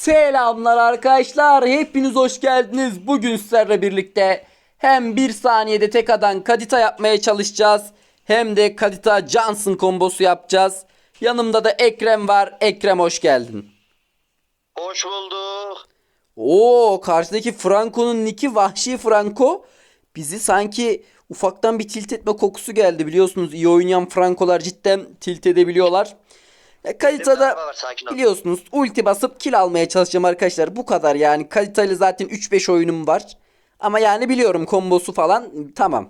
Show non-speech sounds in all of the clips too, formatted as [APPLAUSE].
Selamlar arkadaşlar. Hepiniz hoş geldiniz. Bugün sizlerle birlikte hem bir saniyede tek adan kadita yapmaya çalışacağız. Hem de kadita Johnson kombosu yapacağız. Yanımda da Ekrem var. Ekrem hoş geldin. Hoş bulduk. Oo karşıdaki Franco'nun niki Vahşi Franco. Bizi sanki ufaktan bir tilt etme kokusu geldi biliyorsunuz. iyi oynayan Franco'lar cidden tilt edebiliyorlar. Kalita'da biliyorsunuz ulti basıp kill almaya çalışacağım arkadaşlar. Bu kadar yani. Kalitayla zaten 3-5 oyunum var. Ama yani biliyorum kombosu falan tamam.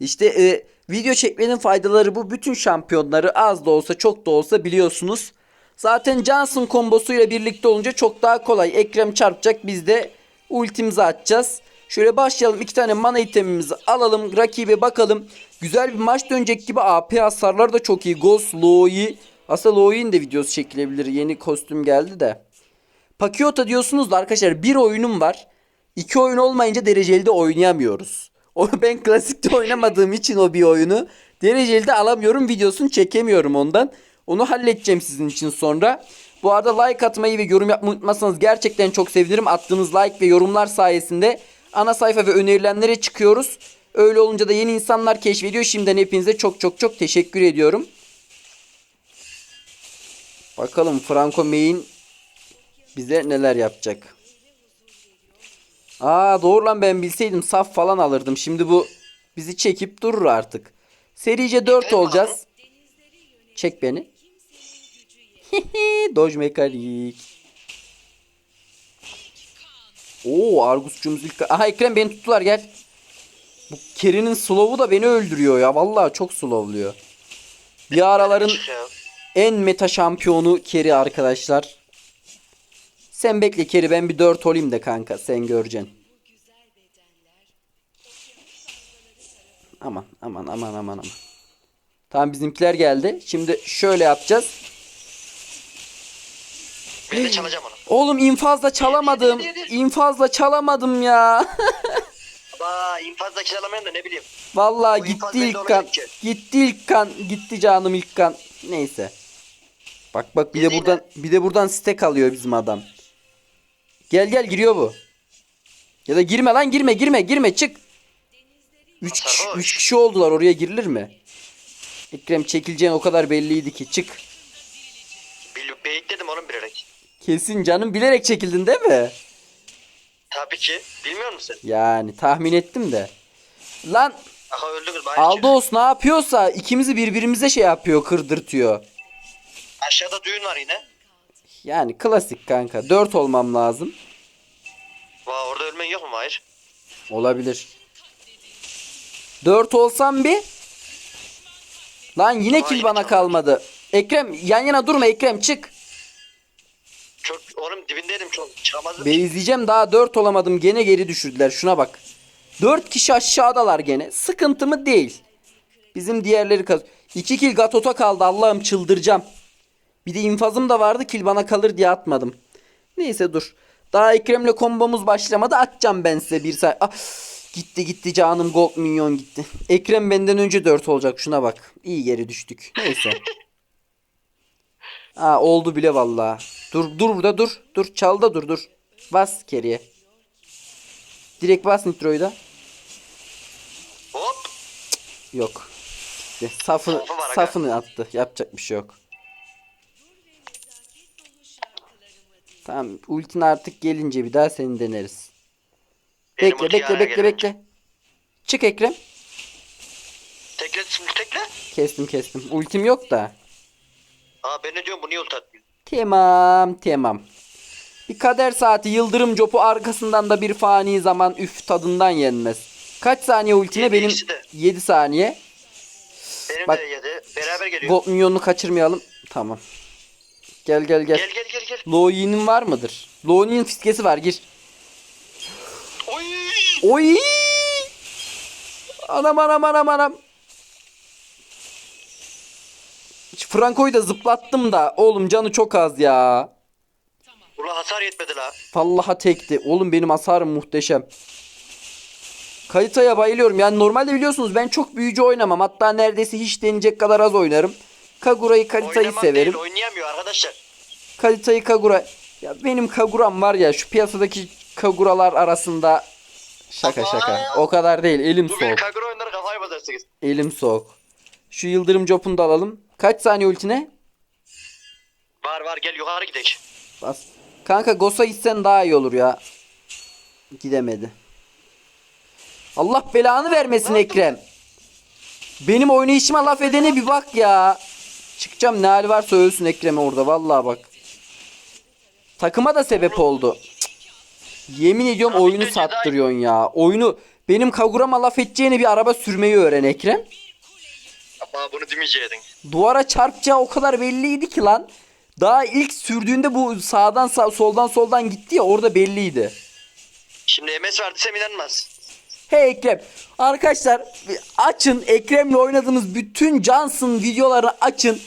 İşte e, video çekmenin faydaları bu. Bütün şampiyonları az da olsa çok da olsa biliyorsunuz. Zaten Johnson kombosuyla birlikte olunca çok daha kolay. Ekrem çarpacak biz de ultimizi atacağız. Şöyle başlayalım. iki tane mana itemimizi alalım. Rakibe bakalım. Güzel bir maç dönecek gibi. AP hasarlar da çok iyi. Ghost, Loi. Aslında Loi'nin de videosu çekilebilir. Yeni kostüm geldi de. Pakiota diyorsunuz da arkadaşlar bir oyunum var. İki oyun olmayınca dereceli de oynayamıyoruz. [LAUGHS] O ben klasikte oynamadığım için o bir oyunu dereceli de alamıyorum. Videosunu çekemiyorum ondan. Onu halledeceğim sizin için sonra. Bu arada like atmayı ve yorum yapmayı unutmazsanız gerçekten çok sevinirim. Attığınız like ve yorumlar sayesinde ana sayfa ve önerilenlere çıkıyoruz. Öyle olunca da yeni insanlar keşfediyor. Şimdiden hepinize çok çok çok teşekkür ediyorum. Bakalım Franco Main bize neler yapacak. Aa doğru lan ben bilseydim saf falan alırdım. Şimdi bu bizi çekip durur artık. Serice 4 Evet, olacağız. Çek beni. Dodge mekanik. Oo Argus'cumuz ilk... Aha Ekrem beni tuttular gel. Bu Kerry'nin slow'u da beni öldürüyor ya. Vallahi çok slowluyor. Bir araların. En meta şampiyonu Kerry arkadaşlar. Sen bekle Kerry ben bir 4 olayım da kanka sen göreceksin. Aman aman aman aman aman. Tamam bizimkiler geldi. Şimdi şöyle yapacağız. Ben de çalacağım onu. Oğlum infazla çalamadım. İnfazla çalamadım ya. [LAUGHS] Aa infazda kiralamayan da ne bileyim. Vallahi Bu gitti ilk kan. Gitti ilk kan. Gitti canım ilk kan. Neyse. Bak bak bir de buradan bir de buradan stack alıyor bizim adam. Gel gel giriyor bu. Ya da girme lan girme girme girme çık. 3 kişi, üç kişi oldular oraya girilir mi? Ekrem çekileceğin o kadar belliydi ki çık. Bil, beyit dedim oğlum bilerek. Kesin canım bilerek çekildin değil mi? Tabii ki. Bilmiyor musun? Yani tahmin ettim de. Lan Aha öldü kız. Aldos ne yapıyorsa ikimizi birbirimize şey yapıyor kırdırtıyor. Aşağıda düğün var yine. Yani klasik kanka. 4 olmam lazım. Vaa orada ölmen yok mu? Hayır. Olabilir. 4 olsam bir. Lan yine Vay, kill yine bana kalmadı. Ekrem yan yana durma Ekrem çık. Çok oğlum dibindeydim çok. Çıkamazdım. Ben izleyeceğim daha 4 olamadım gene geri düşürdüler şuna bak. 4 kişi aşağıdalar gene. Sıkıntı mı değil. Bizim diğerleri kaz. 2 kill Gatot'a kaldı Allah'ım çıldıracağım. Bir de infazım da vardı kill bana kalır diye atmadım. Neyse dur. Daha Ekrem'le kombomuz başlamadı atacağım ben size bir say. Ah, gitti gitti canım gold minyon gitti. Ekrem benden önce 4 olacak şuna bak. İyi geri düştük. Neyse. Aa oldu bile vallahi. Dur dur burada dur. Dur çal da dur dur. Bas keriye. Direkt bas nitroyu da. Hop. Yok. Gitti. Safı, Safı var aga. safını attı. Yapacak bir şey yok. Tamam ultin artık gelince bir daha seni deneriz. Benim Bekle bekle bekle gelince. bekle. Çık Ekrem. Tekle tekle. Kestim kestim. Ultim yok da. Aa ben ne diyorum bu niye atmıyor? Tamam tamam. Bir kader saati yıldırım copu arkasından da bir fani zaman üf tadından yenmez. Kaç saniye ultine Yedi, benim ikisi de. 7 saniye. Benim Bak. de yedi. Beraber geliyor. Gold minyonunu kaçırmayalım. Tamam. Gel gel gel. Gel gel gel gel. Loi'nin var mıdır? Loi'nin fiskesi var gir. Oy. Oy! Anam anam anam anam. Franco'yu da zıplattım da oğlum canı çok az ya. Ulan hasar yetmedi la. Vallahi tekti. Oğlum benim hasarım muhteşem. Kalitaya bayılıyorum. Yani normalde biliyorsunuz ben çok büyücü oynamam. Hatta neredeyse hiç deneyecek kadar az oynarım. Kagura'yı Kalita'yı Oynamak severim. değil oynayamıyor arkadaşlar. Kalita'yı Kagura. Ya benim Kagura'm var ya şu piyasadaki Kagura'lar arasında şaka şaka. O kadar değil. Elim Bu bir soğuk. Kagura oyunları kafayı bozarsınız. Elim soğuk. Şu yıldırım copunu da alalım. Kaç saniye ultine? Var var gel yukarı gidelim. Bas. Kanka Gosa gitsen daha iyi olur ya. Gidemedi. Allah belanı vermesin Ekrem. Benim oynayışıma laf edene bir bak ya. Çıkacağım ne hali varsa ölsün Ekrem orada vallahi bak. Takıma da sebep oldu. Cık. Yemin ediyorum Abi oyunu sattırıyorsun ya. Oyunu benim Kagura'ma laf edeceğine bir araba sürmeyi öğren Ekrem. Ama bunu demeyeceydin. Duvara çarpacağı o kadar belliydi ki lan. Daha ilk sürdüğünde bu sağdan sağ, soldan soldan gitti ya orada belliydi. Şimdi MS verdiyse inanmaz. Hey Ekrem. Arkadaşlar açın Ekrem'le oynadığımız bütün Johnson videoları açın.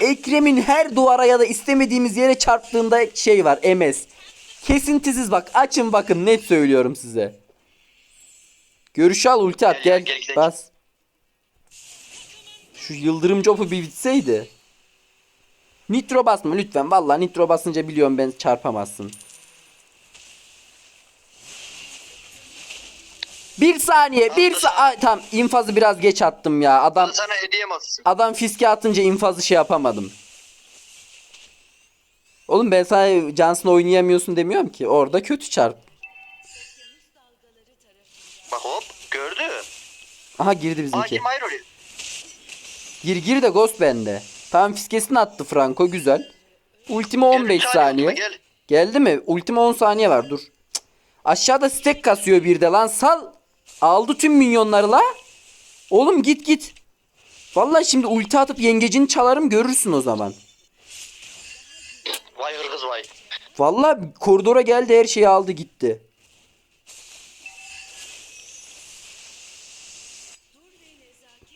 Ekrem'in her duvara ya da istemediğimiz yere çarptığında şey var MS. Kesintisiz bak açın bakın net söylüyorum size. Görüşü al ulti at Gel, gel, gel, bas. Şu yıldırım copu bir bitseydi. Nitro basma lütfen. Vallahi nitro basınca biliyorum ben çarpamazsın. Bir saniye, bir sa Ay, tamam infazı biraz geç attım ya. Adam Sana hediyem olsun. adam fiske atınca infazı şey yapamadım. Oğlum ben sana Johnson oynayamıyorsun demiyorum ki. Orada kötü çarp. Bak hop gördü. Aha girdi bizimki. Gir gir de Ghost bende. Tamam fiskesini attı Franco güzel. Ultime 15 Gel, saniye. Gel. Geldi mi? Ultime 10 saniye var dur. Cık. Aşağıda stack kasıyor bir de lan sal. Aldı tüm minyonları la. Oğlum git git. Vallahi şimdi ulti atıp yengecini çalarım görürsün o zaman. Vay hırgız vay. Vallahi koridora geldi her şeyi aldı gitti.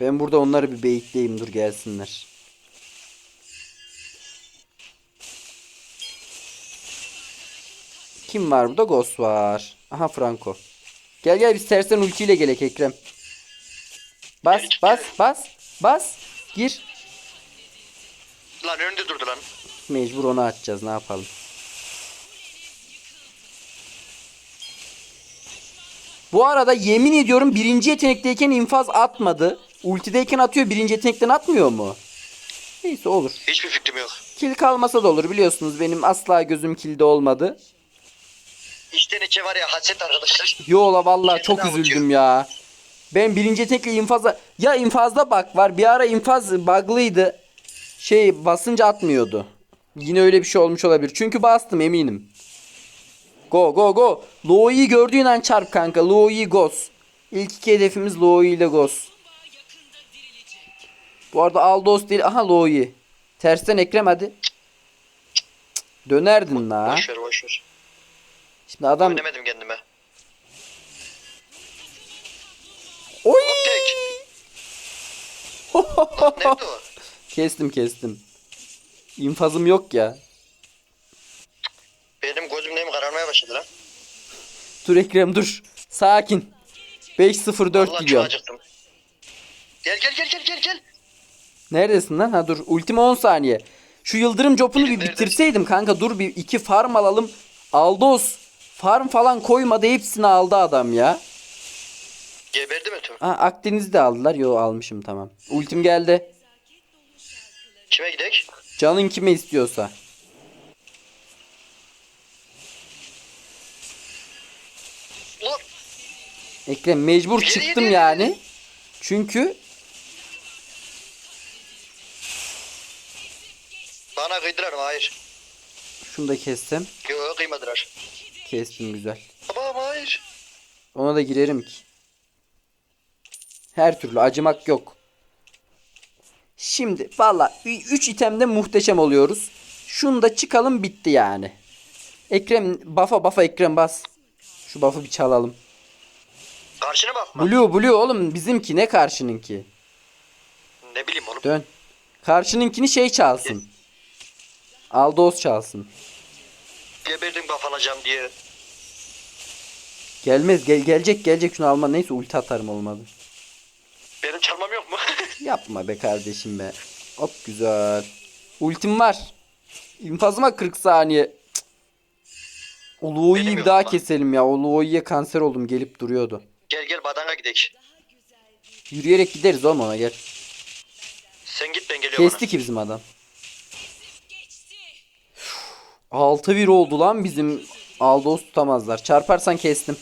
Ben burada onları bir beyitleyeyim dur gelsinler. Kim var burada? Ghost var. Aha Franco. Gel gel biz tersten ultiyle gelek Ekrem. Bas bas bas bas. Gir. Lan önünde durdu lan. Mecbur onu atacağız ne yapalım. Bu arada yemin ediyorum birinci yetenekteyken infaz atmadı. Ultideyken atıyor birinci yetenekten atmıyor mu? Neyse olur. Hiçbir fikrim yok. Kill kalmasa da olur biliyorsunuz benim asla gözüm kilde olmadı. İçten içe var ya haset arkadaşlar. Yo la vallahi çok Kendini üzüldüm ya. Ben birinci yetenekle infaza... Ya infazda bak var. Bir ara infaz bug'lıydı. Şey basınca atmıyordu. Yine öyle bir şey olmuş olabilir. Çünkü bastım eminim. Go go go. Loi'yi gördüğün an çarp kanka. Loi goes. İlk iki hedefimiz Loi ile goes. Bu arada Aldos değil. Aha Loi. Tersten Ekrem hadi. Dönerdin la. Boş ver boş ver. Şimdi adam... Önemedim kendime. Oy! Tek. Lan nerede o? Kestim kestim. İnfazım yok ya. Benim gözüm neyim kararmaya başladı lan. Dur Ekrem dur. Sakin. 5-0-4 Allah çok gidiyorum. acıktım. Gel gel gel gel gel gel. Neredesin lan? Ha dur. Ultima 10 saniye. Şu yıldırım copunu bir Nerede? bitirseydim kanka dur bir iki farm alalım. Aldos. Farm falan koymadı hepsini aldı adam ya. Geberdi mi tüm? Ha Akdeniz'i de aldılar. Yo almışım tamam. Ultim geldi. Kime gidek? Canın kime istiyorsa. Ulan Ekrem mecbur Geri çıktım geri. yani. Çünkü bana kıydılar mı? Hayır. şunu da kestim. Yok kıymadılar. Kestim güzel. Ama hayır. Ona da girerim ki. Her türlü acımak yok. Şimdi valla 3 itemde muhteşem oluyoruz. Şunu da çıkalım bitti yani. Ekrem bafa bafa Ekrem bas. Şu buff'ı bir çalalım. Karşına bakma. Blue blue oğlum bizimki ne karşınınki. Ne bileyim oğlum. Dön. Karşınınkini şey çalsın. Aldos çalsın. Geberdim baf alacağım diye. Gelmez gel gelecek gelecek şunu alma neyse ulti atarım olmadı. Benim çalmam yok mu? [LAUGHS] Yapma be kardeşim be. Hop güzel. Ultim var. İnfazıma 40 saniye. Cık. O Luo'yu Benim bir daha ama. keselim ya. O Luo'ya kanser oldum gelip duruyordu. Gel gel badanga gidek. Yürüyerek gideriz oğlum ona gel. Sen git ben geliyorum Kesti ki bizim adam. 6-1 oldu lan bizim Aldos tutamazlar. Çarparsan kestim.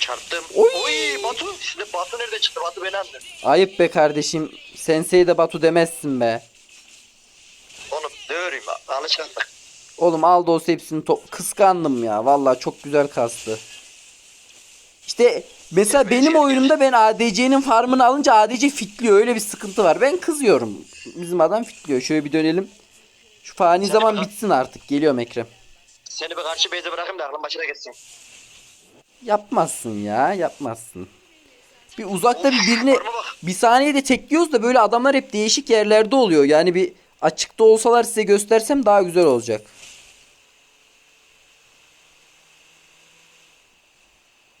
Çarptım. Oy! Oy! Batu. Şimdi Batu nerede çıktı? Batu beni andı. Ayıp be kardeşim. Sensei de Batu demezsin be. Oğlum öreyim? Alışkanlık. Oğlum Aldos hepsini to- kıskandım ya. Vallahi çok güzel kastı. İşte mesela benim oyunumda ben ADC'nin farmını alınca ADC fitliyor. Öyle bir sıkıntı var. Ben kızıyorum. Bizim adam fitliyor. Şöyle bir dönelim. Şu fani zaman bitsin artık. Geliyorum Ekrem. Seni bir karşı beyze bırakayım da aklın başına geçsin. Yapmazsın ya. Yapmazsın. Bir uzakta bir birini bir saniyede tekliyoruz da böyle adamlar hep değişik yerlerde oluyor. Yani bir açıkta olsalar size göstersem daha güzel olacak.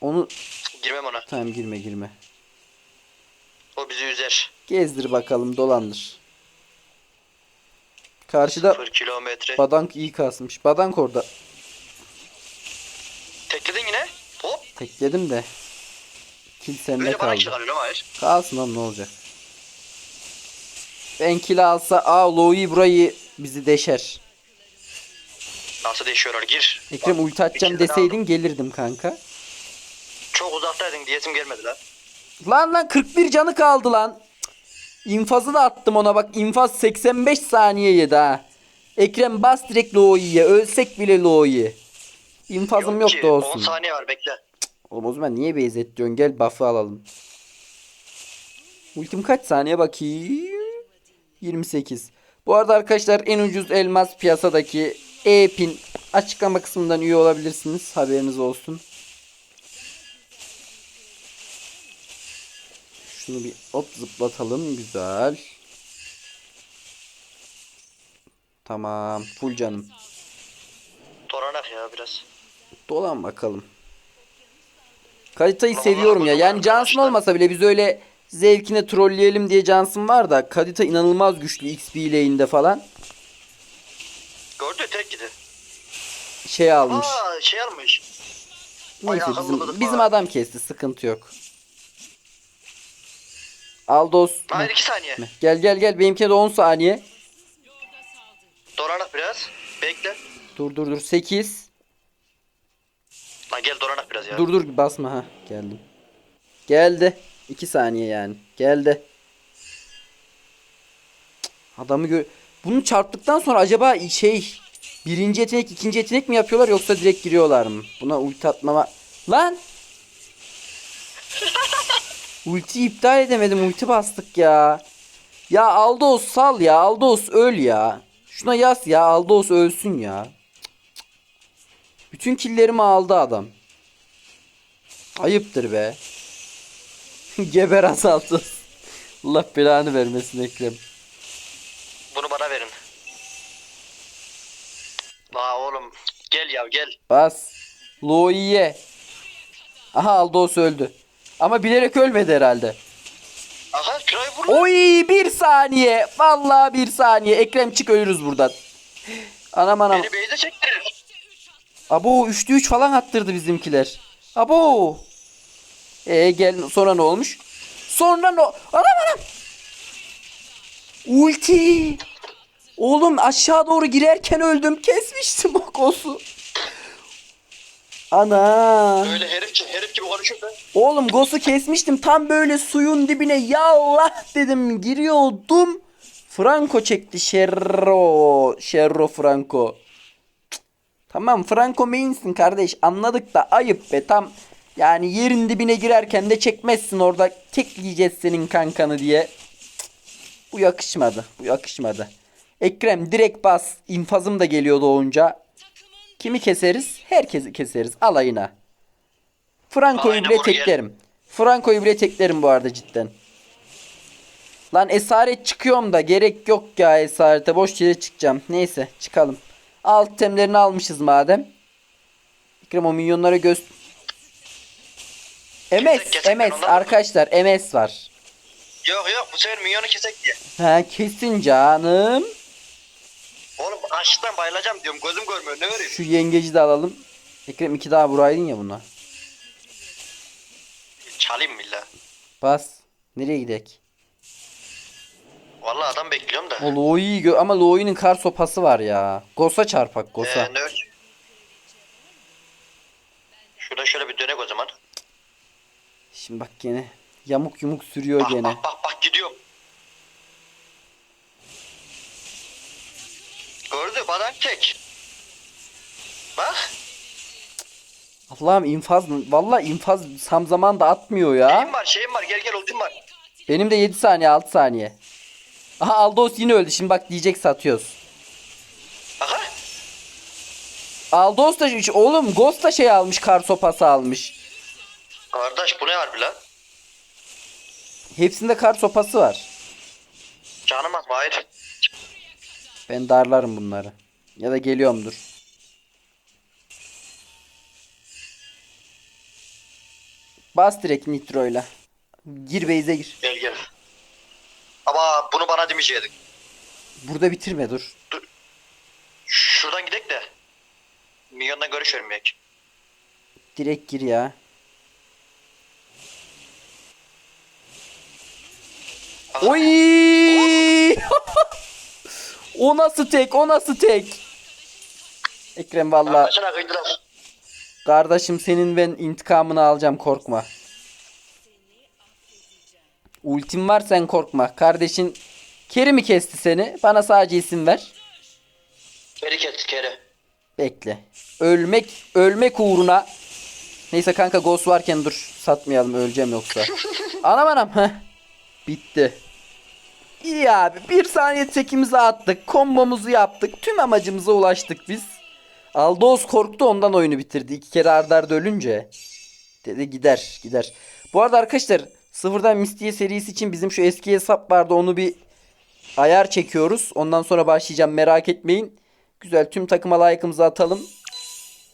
Onu Girmem ona. tamam girme girme. O bizi üzer. Gezdir bakalım dolandır. Karşıda 0 kilometre. Badank iyi kasmış. Badank orada. Tekledin yine. Hop. Tekledim de. Kill sende Böyle bana kaldı. kalıyor ama hayır. Kalsın oğlum ne olacak. Ben kill alsa aa Lowy burayı bizi deşer. Nasıl değişiyorlar gir. Ekrem Bak, ulti atacağım deseydin aldım. gelirdim kanka. Çok uzaktaydın diyesim gelmedi lan. Lan lan 41 canı kaldı lan. Cık. İnfazı da attım ona bak. İnfaz 85 saniye yedi ha. Ekrem bas direkt Lowy'ye. Ölsek bile Lowy. İnfazım yok, ki, da 10 olsun. saniye var bekle. Oğlum o zaman niye base et diyorsun? Gel buff'ı alalım. Ultim kaç saniye bakayım? 28. Bu arada arkadaşlar en ucuz elmas piyasadaki e-pin açıklama kısmından üye olabilirsiniz. Haberiniz olsun. Şunu bir hop zıplatalım. Güzel. Tamam. Full canım. Toranak ya biraz. Dolan bakalım. Kadita'yı seviyorum ya. Yani Johnson olmasa bile biz öyle zevkine trolleyelim diye Johnson var da Kadita inanılmaz güçlü XP lane'de falan. Gördü tek gidi. Şey almış. Aa şey almış. Neyse bizim, bizim adam kesti. Sıkıntı yok. Aldos. Hayır Heh, 2 saniye. Gel gel gel. Benimkine de 10 saniye. Doranak biraz. Bekle. Dur dur dur. 8. Lan gel doranak biraz ya. Dur dur basma ha. Geldim. Geldi. 2 saniye yani. Geldi. Adamı gör... Bunu çarptıktan sonra acaba şey birinci yetenek ikinci yetenek mi yapıyorlar yoksa direkt giriyorlar mı? Buna ulti atmama... Lan! Ulti iptal edemedim. Ulti bastık ya. Ya Aldos sal ya. Aldos öl ya. Şuna yaz ya. Aldos ölsün ya. Bütün killerimi aldı adam. Ayıptır be. [LAUGHS] Geber azaltız. Allah belanı vermesin Ekrem. Bunu bana verin. La oğlum. Gel ya gel. Bas. Loiye. Aha Aldos öldü. Ama bilerek ölmedi herhalde. Aha vur. Oy bir saniye. Vallahi bir saniye. Ekrem çık ölürüz buradan. Anam anam. Beni beyze çektirir. Abo 3'te 3 falan attırdı bizimkiler. Abo. E gel sonra ne olmuş? Sonra ne? Anam anam. Ulti. Oğlum aşağı doğru girerken öldüm. Kesmiştim o kosu. Ana. Böyle herif, herif gibi konuşuyor da. Oğlum Gos'u kesmiştim. Tam böyle suyun dibine yallah dedim. Giriyordum. Franco çekti. Şerro. Şerro Franco. Cık. Tamam Franco mainsin kardeş. Anladık da ayıp be. Tam yani yerin dibine girerken de çekmezsin orada. Tekleyeceğiz senin kankanı diye. Cık. Bu yakışmadı. Bu yakışmadı. Ekrem direkt bas. İnfazım da geliyor doğunca. Kimi keseriz? Herkesi keseriz. Alayına. Franco'yu bile teklerim. Franco'yu bile teklerim bu arada cidden. Lan esaret çıkıyorum da gerek yok ya esarete. Boş yere çıkacağım. Neyse çıkalım. Alt temlerini almışız madem. İkram o milyonlara göz... MS, MS arkadaşlar MS var. Yok yok bu sefer minyonu kesek diye. Ha kesin canım. Oğlum açlıktan bayılacağım diyorum gözüm görmüyor ne vereyim. Şu yengeci de alalım. Ekrem iki daha vuraydın ya buna. Çalayım mı illa? Bas. Nereye gidek? Vallahi adam bekliyorum da. O Loi'yi gö ama Loi'nin kar sopası var ya. Gosa çarpak Gosa. Ee, ne? Şuradan şöyle bir dönek o zaman. Şimdi bak gene. Yamuk yumuk sürüyor Bak gene. bak bak bak gidiyorum. Tek. Bak. Allah'ım infaz vallahi infaz tam zamanda atmıyor ya. Şeyim var şeyim var gel gel ultim var. Benim de 7 saniye 6 saniye. Aha Aldos yine öldü. Şimdi bak diyecek satıyoruz. Aha. Aldos da oğlum Ghost da şey almış kar sopası almış. Kardeş bu ne harbi lan? Hepsinde kar sopası var. Canım az hayır. Ben darlarım bunları. Ya da geliyorum dur. Bas direkt nitroyla. Gir base'e gir. Gel gel. Ama bunu bana demeyecektin. Burada bitirme dur. Şuradan gidek de. Milyondan görüşelim belki. Direkt gir ya. Oy! [LAUGHS] o nasıl tek? O nasıl tek? Ekrem valla kıydılar. kardeşim senin ben intikamını alacağım korkma. Ultim var sen korkma. Kardeşin Keri mi kesti seni? Bana sadece isim ver. Keri kes keri. Bekle. Ölmek ölmek uğruna. Neyse kanka Ghost varken dur. Satmayalım öleceğim yoksa. [LAUGHS] anam anam. Heh. Bitti. İyi abi. Bir saniye tekimizi attık. Kombomuzu yaptık. Tüm amacımıza ulaştık biz. Aldos korktu ondan oyunu bitirdi. İki kere arda arda ölünce. Dedi gider gider. Bu arada arkadaşlar sıfırdan Mistiye serisi için bizim şu eski hesap vardı. Onu bir ayar çekiyoruz. Ondan sonra başlayacağım merak etmeyin. Güzel tüm takıma layıkımızı atalım.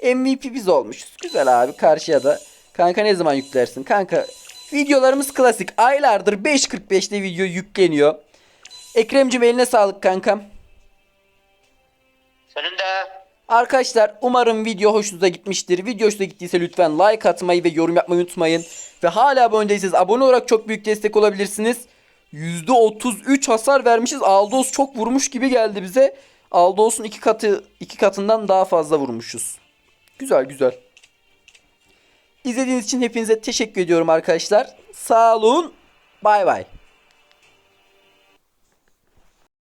MVP biz olmuşuz. Güzel abi karşıya da. Kanka ne zaman yüklersin? Kanka videolarımız klasik. Aylardır 5.45'te video yükleniyor. Ekrem'cim eline sağlık kankam. Senin de. Arkadaşlar umarım video hoşunuza gitmiştir. Video hoşunuza gittiyse lütfen like atmayı ve yorum yapmayı unutmayın. Ve hala abone değilseniz abone olarak çok büyük destek olabilirsiniz. %33 hasar vermişiz. Aldos çok vurmuş gibi geldi bize. Aldos'un iki katı iki katından daha fazla vurmuşuz. Güzel güzel. İzlediğiniz için hepinize teşekkür ediyorum arkadaşlar. Sağ olun. Bay bay.